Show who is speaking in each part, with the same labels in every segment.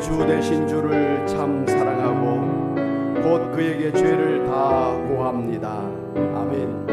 Speaker 1: 주 되신 주를 참 사랑하고 곧 그에게 죄를 다 고합니다. 아멘.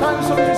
Speaker 1: times of